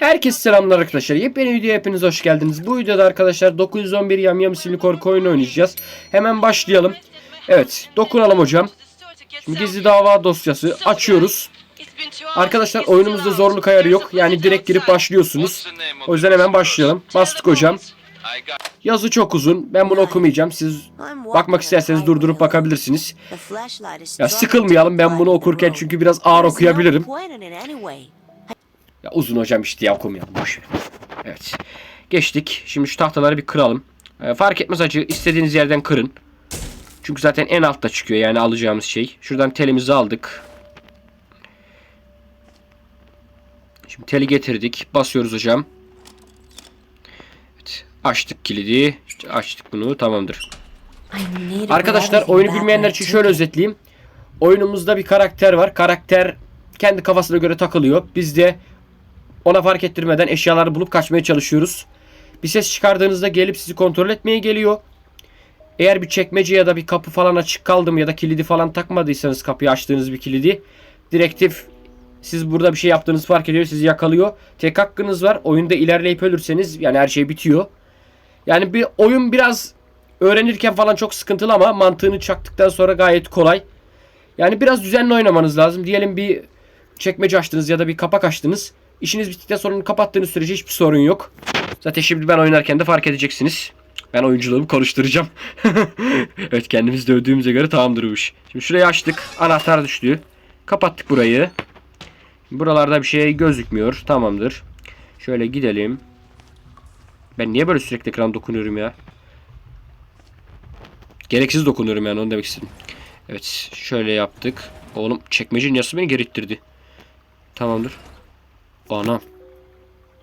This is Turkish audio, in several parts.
Herkese selamlar arkadaşlar. Yepyeni videoya hepiniz hoş geldiniz. Bu videoda arkadaşlar 911 Yamyam isimli korku oyunu oynayacağız. Hemen başlayalım. Evet, dokunalım hocam. Şimdi gizli dava dosyası açıyoruz. Arkadaşlar oyunumuzda zorluk ayarı yok. Yani direkt girip başlıyorsunuz. O yüzden hemen başlayalım. Bastık hocam. Yazı çok uzun. Ben bunu okumayacağım. Siz bakmak isterseniz durdurup bakabilirsiniz. Ya sıkılmayalım ben bunu okurken çünkü biraz ağır okuyabilirim. Ya uzun hocam işte ya okumayalım. Boş ver. Evet. Geçtik. Şimdi şu tahtaları bir kıralım. Ee, fark etmez acı. istediğiniz yerden kırın. Çünkü zaten en altta çıkıyor yani alacağımız şey. Şuradan telimizi aldık. Şimdi teli getirdik. Basıyoruz hocam. Evet. Açtık kilidi. İşte açtık bunu. Tamamdır. Arkadaşlar oyunu bilmeyenler için şöyle özetleyeyim. Oyunumuzda bir karakter var. Karakter kendi kafasına göre takılıyor. Biz de ona fark ettirmeden eşyaları bulup kaçmaya çalışıyoruz. Bir ses çıkardığınızda gelip sizi kontrol etmeye geliyor. Eğer bir çekmece ya da bir kapı falan açık kaldı mı ya da kilidi falan takmadıysanız kapıyı açtığınız bir kilidi direktif siz burada bir şey yaptığınızı fark ediyor sizi yakalıyor. Tek hakkınız var. Oyunda ilerleyip ölürseniz yani her şey bitiyor. Yani bir oyun biraz öğrenirken falan çok sıkıntılı ama mantığını çaktıktan sonra gayet kolay. Yani biraz düzenli oynamanız lazım. Diyelim bir çekmece açtınız ya da bir kapak açtınız. İşiniz bittikten sonra kapattığınız sürece hiçbir sorun yok. Zaten şimdi ben oynarken de fark edeceksiniz. Ben oyunculuğumu konuşturacağım. evet kendimiz dövdüğümüze göre tamamdır bu iş. Şimdi şurayı açtık. Anahtar düştü. Kapattık burayı. Buralarda bir şey gözükmüyor. Tamamdır. Şöyle gidelim. Ben niye böyle sürekli ekran dokunuyorum ya? Gereksiz dokunuyorum yani onu demek istedim. Evet şöyle yaptık. Oğlum çekmece nasıl beni gerittirdi? Tamamdır. Anam.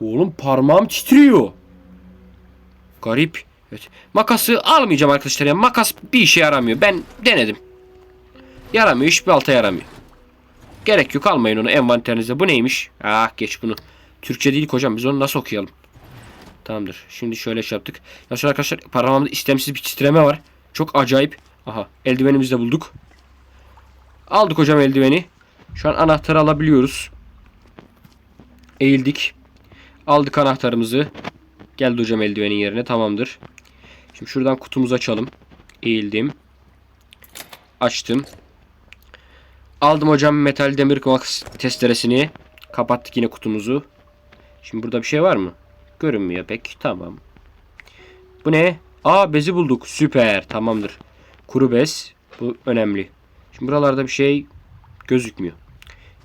Oğlum parmağım titriyor. Garip. Evet. Makası almayacağım arkadaşlar. Ya makas bir işe yaramıyor. Ben denedim. Yaramıyor. Hiçbir alta yaramıyor. Gerek yok almayın onu envanterinize. Bu neymiş? Ah geç bunu. Türkçe değil hocam. Biz onu nasıl okuyalım? Tamamdır. Şimdi şöyle şey yaptık. Ya şu arkadaşlar parmağımda istemsiz bir titreme var. Çok acayip. Aha eldivenimizi de bulduk. Aldık hocam eldiveni. Şu an anahtarı alabiliyoruz. Eğildik. Aldık anahtarımızı. Geldi hocam eldivenin yerine. Tamamdır. Şimdi şuradan kutumuzu açalım. Eğildim. Açtım. Aldım hocam metal demir max testeresini. Kapattık yine kutumuzu. Şimdi burada bir şey var mı? Görünmüyor pek. Tamam. Bu ne? Aa bezi bulduk. Süper. Tamamdır. Kuru bez. Bu önemli. Şimdi buralarda bir şey gözükmüyor.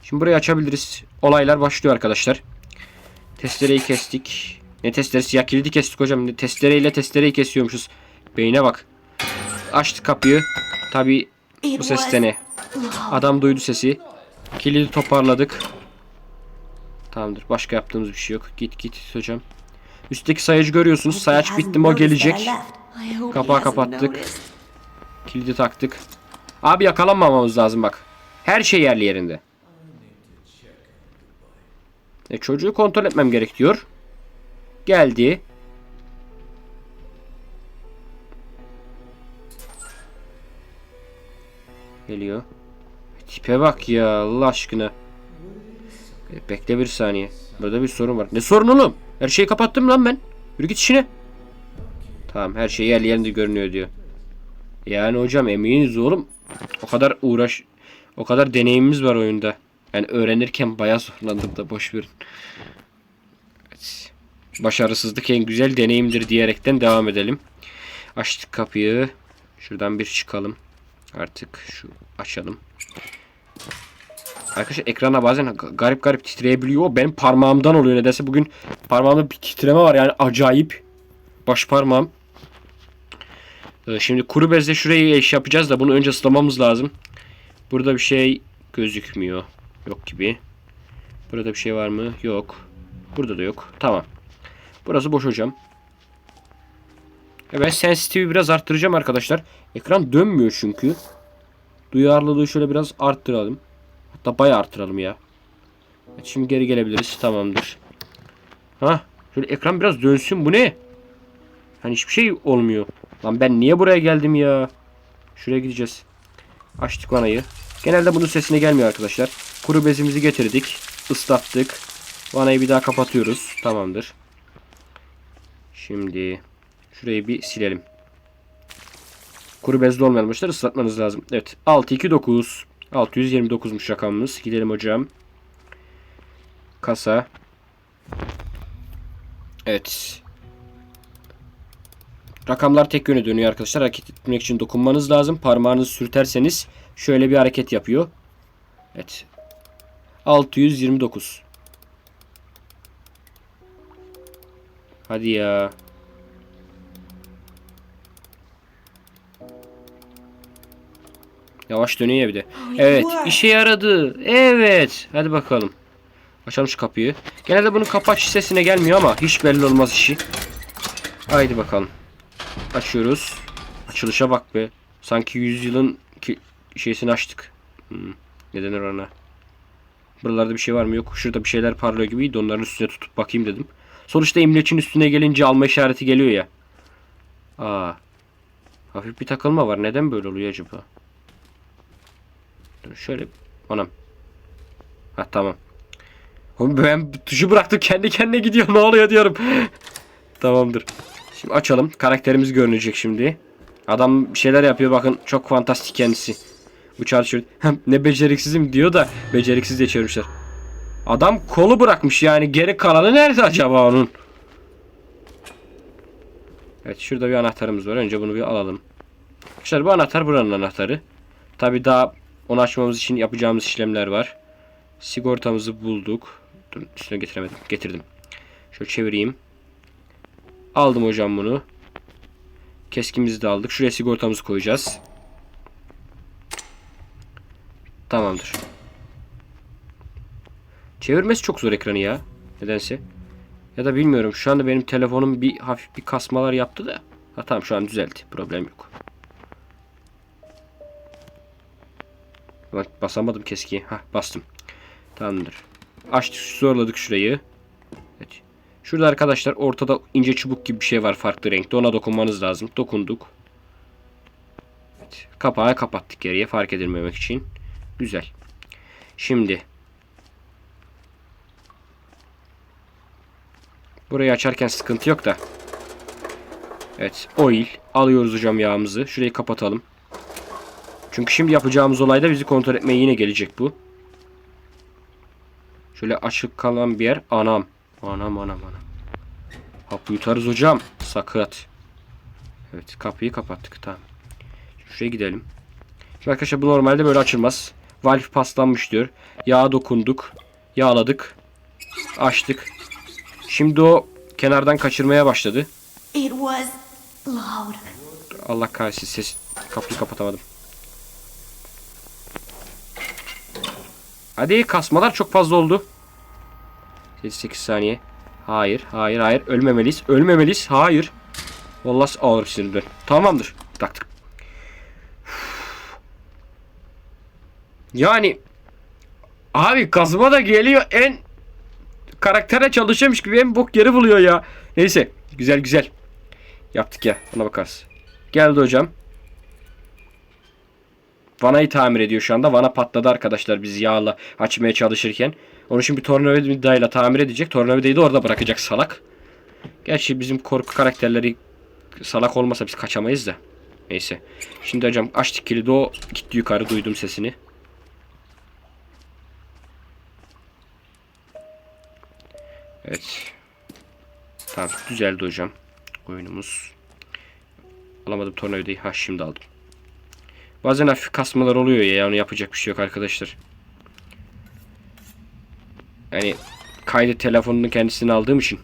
Şimdi burayı açabiliriz. Olaylar başlıyor arkadaşlar. Testereyi kestik. Ne testeresi ya kilidi kestik hocam. Ne testereyle testereyi kesiyormuşuz. Beyne bak. Açtık kapıyı. Tabi bu ses ne? Adam duydu sesi. Kilidi toparladık. Tamamdır. Başka yaptığımız bir şey yok. Git git hocam. Üstteki sayacı görüyorsunuz. Sayaç bitti mi o gelecek. Kapağı kapattık. Kilidi taktık. Abi yakalanmamamız lazım bak. Her şey yerli yerinde. E, çocuğu kontrol etmem gerek diyor. Geldi. Geliyor. Tipe bak ya Allah aşkına. E, bekle bir saniye. Burada bir sorun var. Ne sorun oğlum? Her şeyi kapattım lan ben. Yürü git işine. Tamam her şey yerli yerinde görünüyor diyor. Yani hocam eminiz oğlum. O kadar uğraş, o kadar deneyimimiz var oyunda. Yani öğrenirken bayağı zorlandım da boş verin. Başarısızlık en güzel deneyimdir diyerekten devam edelim. Açtık kapıyı. Şuradan bir çıkalım. Artık şu açalım. Arkadaşlar ekrana bazen garip garip titreyebiliyor. Benim parmağımdan oluyor nedense. Bugün parmağımda bir titreme var yani acayip. Baş parmağım. Ee, Şimdi kuru bezle şurayı eş yapacağız da bunu önce ıslamamız lazım. Burada bir şey gözükmüyor. Yok gibi. Burada bir şey var mı? Yok. Burada da yok. Tamam. Burası boş hocam. E ben sensitivi biraz arttıracağım arkadaşlar. Ekran dönmüyor çünkü. Duyarlılığı şöyle biraz arttıralım. Hatta bayağı arttıralım ya. Şimdi geri gelebiliriz. Tamamdır. Ha, şöyle ekran biraz dönsün. Bu ne? Hani hiçbir şey olmuyor. Lan ben niye buraya geldim ya? Şuraya gideceğiz. Açtık vanayı. Genelde bunun sesine gelmiyor arkadaşlar. Kuru bezimizi getirdik. ıslattık. Vanayı bir daha kapatıyoruz. Tamamdır. Şimdi şurayı bir silelim. Kuru bezli olmayanmışlar ıslatmanız lazım. Evet. 629. 629'muş rakamımız. Gidelim hocam. Kasa. Evet. Rakamlar tek yöne dönüyor arkadaşlar. Hareket etmek için dokunmanız lazım. Parmağınızı sürterseniz şöyle bir hareket yapıyor. Evet. 629. Hadi ya. Yavaş dönüyor ya bir de. Evet işe yaradı. Evet. Hadi bakalım. Açalım şu kapıyı. Genelde bunun kapaç sesine gelmiyor ama hiç belli olmaz işi. Haydi bakalım. Açıyoruz. Açılışa bak be. Sanki yüzyılın ki şeysini açtık. Hmm. Neden orana? Buralarda bir şey var mı? Yok. Şurada bir şeyler parlıyor gibiydi. Onların üstüne tutup bakayım dedim. Sonuçta imleçin üstüne gelince alma işareti geliyor ya. Aa. Hafif bir takılma var. Neden böyle oluyor acaba? Dur şöyle. Anam. Ha tamam. Oğlum ben tuşu bıraktım kendi kendine gidiyor. Ne oluyor diyorum. Tamamdır. Şimdi açalım. Karakterimiz görünecek şimdi. Adam bir şeyler yapıyor bakın. Çok fantastik kendisi. Bu çalışıyor. ne beceriksizim diyor da beceriksiz diye çevirmişler. Adam kolu bırakmış yani. Geri kalanı nerede acaba onun? Evet şurada bir anahtarımız var. Önce bunu bir alalım. Arkadaşlar bu anahtar buranın anahtarı. Tabi daha onu açmamız için yapacağımız işlemler var. Sigortamızı bulduk. Dur üstüne getiremedim. Getirdim. Şöyle çevireyim. Aldım hocam bunu. Keskimizi de aldık. Şuraya sigortamızı koyacağız. Tamamdır. Çevirmesi çok zor ekranı ya. Nedense. Ya da bilmiyorum. Şu anda benim telefonum bir hafif bir kasmalar yaptı da. Ha tamam şu an düzeldi. Problem yok. Bak basamadım keski. Ha bastım. Tamamdır. Açtık zorladık şurayı. Şurada arkadaşlar ortada ince çubuk gibi bir şey var farklı renkte. Ona dokunmanız lazım. Dokunduk. Evet. Kapağı kapattık geriye fark edilmemek için. Güzel. Şimdi Burayı açarken sıkıntı yok da. Evet. Oil. Alıyoruz hocam yağımızı. Şurayı kapatalım. Çünkü şimdi yapacağımız olayda bizi kontrol etmeye yine gelecek bu. Şöyle açık kalan bir yer. Anam. Anam anam anam. Hapı yutarız hocam. Sakat. Evet kapıyı kapattık. Tamam. Şuraya gidelim. Şimdi arkadaşlar bu normalde böyle açılmaz. Valve paslanmış diyor. Yağa dokunduk. Yağladık. Açtık. Şimdi o kenardan kaçırmaya başladı. It was loud. Allah kahretsin ses kapıyı kapatamadım. Hadi kasmalar çok fazla oldu. 8 saniye. Hayır, hayır, hayır. Ölmemeliyiz. Ölmemeliyiz. Hayır. Vallahi ağır sinirden. Tamamdır. Taktık. Yani abi kazma da geliyor en karaktere çalışıyormuş gibi en bok yeri buluyor ya. Neyse. Güzel güzel. Yaptık ya. Ona bakarız. Geldi hocam. Vanayı tamir ediyor şu anda. Vana patladı arkadaşlar biz yağla açmaya çalışırken. Onu şimdi tornavidayla tamir edecek. Tornavidayı da orada bırakacak salak. Gerçi bizim korku karakterleri salak olmasa biz kaçamayız da. Neyse. Şimdi hocam açtık kilidi o gitti yukarı duydum sesini. Evet. Tamam düzeldi hocam. Oyunumuz. Alamadım tornavidayı. Ha şimdi aldım. Bazen hafif kasmalar oluyor ya. Yani yapacak bir şey yok arkadaşlar. Yani kaydı telefonunun kendisini aldığım için.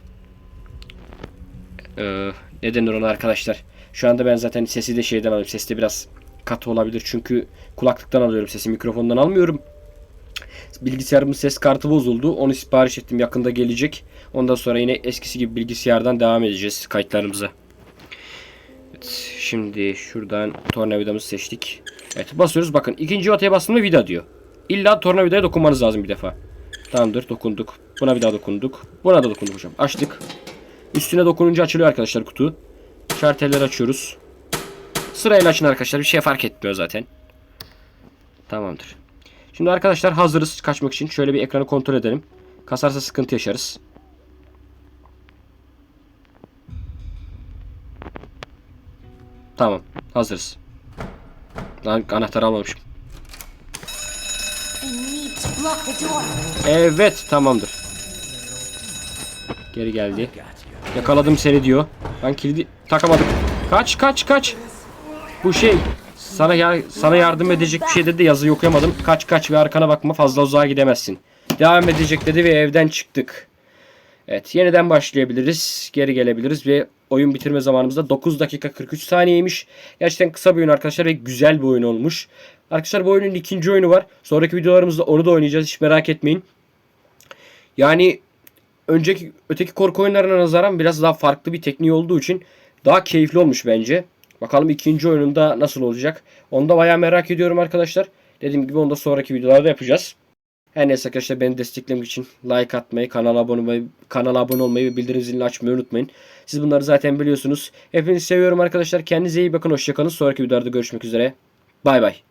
Ee, ne denir ona arkadaşlar. Şu anda ben zaten sesi de şeyden alıyorum. Ses de biraz katı olabilir. Çünkü kulaklıktan alıyorum sesi. Mikrofondan almıyorum. Bilgisayarımın ses kartı bozuldu. Onu sipariş ettim. Yakında gelecek. Ondan sonra yine eskisi gibi bilgisayardan devam edeceğiz kayıtlarımıza. Evet, şimdi şuradan tornavidamızı seçtik. Evet basıyoruz. Bakın ikinci otaya bastığımda vida diyor. İlla tornavidaya dokunmanız lazım bir defa. Tamamdır dokunduk. Buna bir daha dokunduk. Buna da dokunduk hocam. Açtık. Üstüne dokununca açılıyor arkadaşlar kutu. Şartelleri açıyoruz. Sırayla açın arkadaşlar. Bir şey fark etmiyor zaten. Tamamdır. Şimdi arkadaşlar hazırız kaçmak için. Şöyle bir ekranı kontrol edelim. Kasarsa sıkıntı yaşarız. Tamam. Hazırız. Lan anahtarı almamışım. Evet tamamdır. Geri geldi. Yakaladım seni diyor. Ben kilidi takamadım. Kaç kaç kaç. Bu şey sana ya sana yardım edecek bir şey dedi yazı okuyamadım. Kaç kaç ve arkana bakma fazla uzağa gidemezsin. Devam edecek dedi ve evden çıktık. Evet yeniden başlayabiliriz. Geri gelebiliriz ve oyun bitirme zamanımızda 9 dakika 43 saniyeymiş. Gerçekten kısa bir oyun arkadaşlar ve güzel bir oyun olmuş. Arkadaşlar bu oyunun ikinci oyunu var. Sonraki videolarımızda onu da oynayacağız hiç merak etmeyin. Yani önceki öteki korku oyunlarına nazaran biraz daha farklı bir tekniği olduğu için daha keyifli olmuş bence. Bakalım ikinci oyununda nasıl olacak. Onu da bayağı merak ediyorum arkadaşlar. Dediğim gibi onu da sonraki videolarda yapacağız. Her neyse arkadaşlar beni desteklemek için like atmayı, kanala abone olmayı, kanala abone olmayı ve bildirim zilini açmayı unutmayın. Siz bunları zaten biliyorsunuz. Hepinizi seviyorum arkadaşlar. Kendinize iyi bakın. Hoşçakalın. Sonraki videolarda görüşmek üzere. Bay bay.